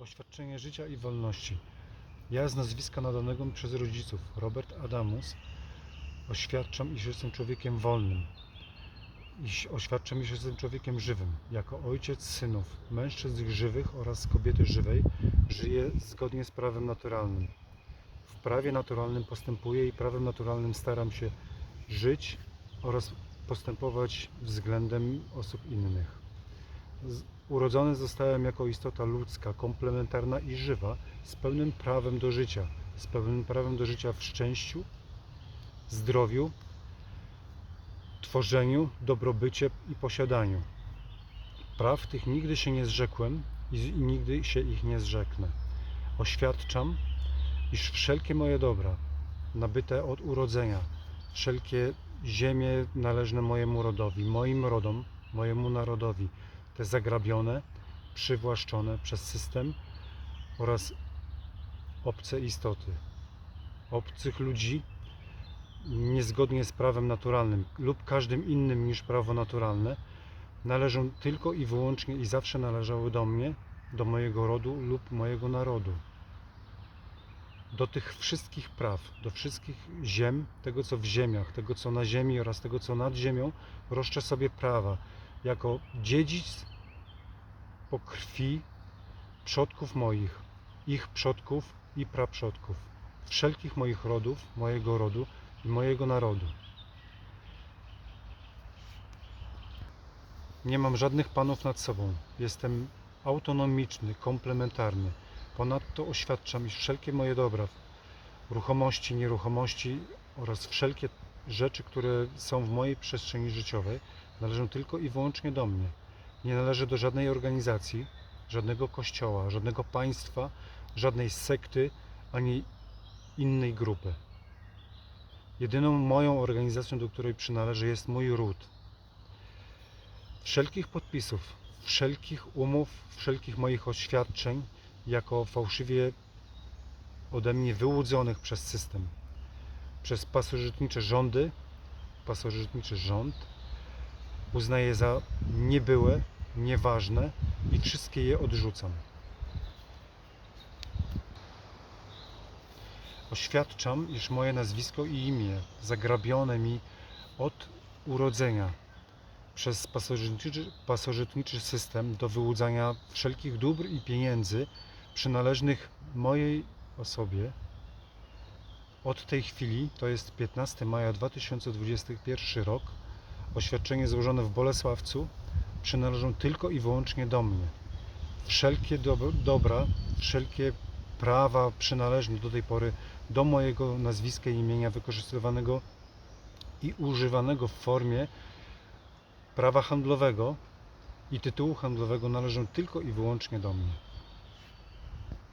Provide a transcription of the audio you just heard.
Oświadczenie życia i wolności. Ja z nazwiska nadanego mi przez rodziców, Robert Adamus, oświadczam, iż jestem człowiekiem wolnym. Iż oświadczam, iż jestem człowiekiem żywym. Jako ojciec synów, mężczyzn żywych oraz kobiety żywej, żyję zgodnie z prawem naturalnym. W prawie naturalnym postępuję i prawem naturalnym staram się żyć oraz postępować względem osób innych. Urodzony zostałem jako istota ludzka, komplementarna i żywa, z pełnym prawem do życia, z pełnym prawem do życia w szczęściu, zdrowiu, tworzeniu, dobrobycie i posiadaniu. Praw tych nigdy się nie zrzekłem i nigdy się ich nie zrzeknę. Oświadczam, iż wszelkie moje dobra, nabyte od urodzenia, wszelkie ziemie należne mojemu rodowi, moim rodom, mojemu narodowi, te zagrabione, przywłaszczone przez system oraz obce istoty, obcych ludzi, niezgodnie z prawem naturalnym lub każdym innym niż prawo naturalne, należą tylko i wyłącznie i zawsze należały do mnie, do mojego rodu lub mojego narodu. Do tych wszystkich praw, do wszystkich ziem, tego co w ziemiach, tego co na ziemi oraz tego co nad ziemią, roszczę sobie prawa jako dziedzic po krwi przodków moich, ich przodków i praprzodków, wszelkich moich rodów, mojego rodu i mojego narodu. Nie mam żadnych panów nad sobą. Jestem autonomiczny, komplementarny. Ponadto oświadczam, iż wszelkie moje dobra, ruchomości, nieruchomości oraz wszelkie rzeczy, które są w mojej przestrzeni życiowej, należą tylko i wyłącznie do mnie. Nie należę do żadnej organizacji, żadnego kościoła, żadnego państwa, żadnej sekty ani innej grupy. Jedyną moją organizacją, do której przynależę, jest mój ród. Wszelkich podpisów, wszelkich umów, wszelkich moich oświadczeń, jako fałszywie ode mnie wyłudzonych przez system, przez pasożytnicze rządy, pasożytniczy rząd, uznaję za niebyłe, nieważne i wszystkie je odrzucam. Oświadczam, iż moje nazwisko i imię, zagrabione mi od urodzenia przez pasożytniczy, pasożytniczy system do wyłudzania wszelkich dóbr i pieniędzy przynależnych mojej osobie, od tej chwili, to jest 15 maja 2021 rok, oświadczenie złożone w Bolesławcu przynależą tylko i wyłącznie do mnie. Wszelkie dob- dobra, wszelkie prawa przynależne do tej pory do mojego nazwiska i imienia wykorzystywanego i używanego w formie prawa handlowego i tytułu handlowego należą tylko i wyłącznie do mnie.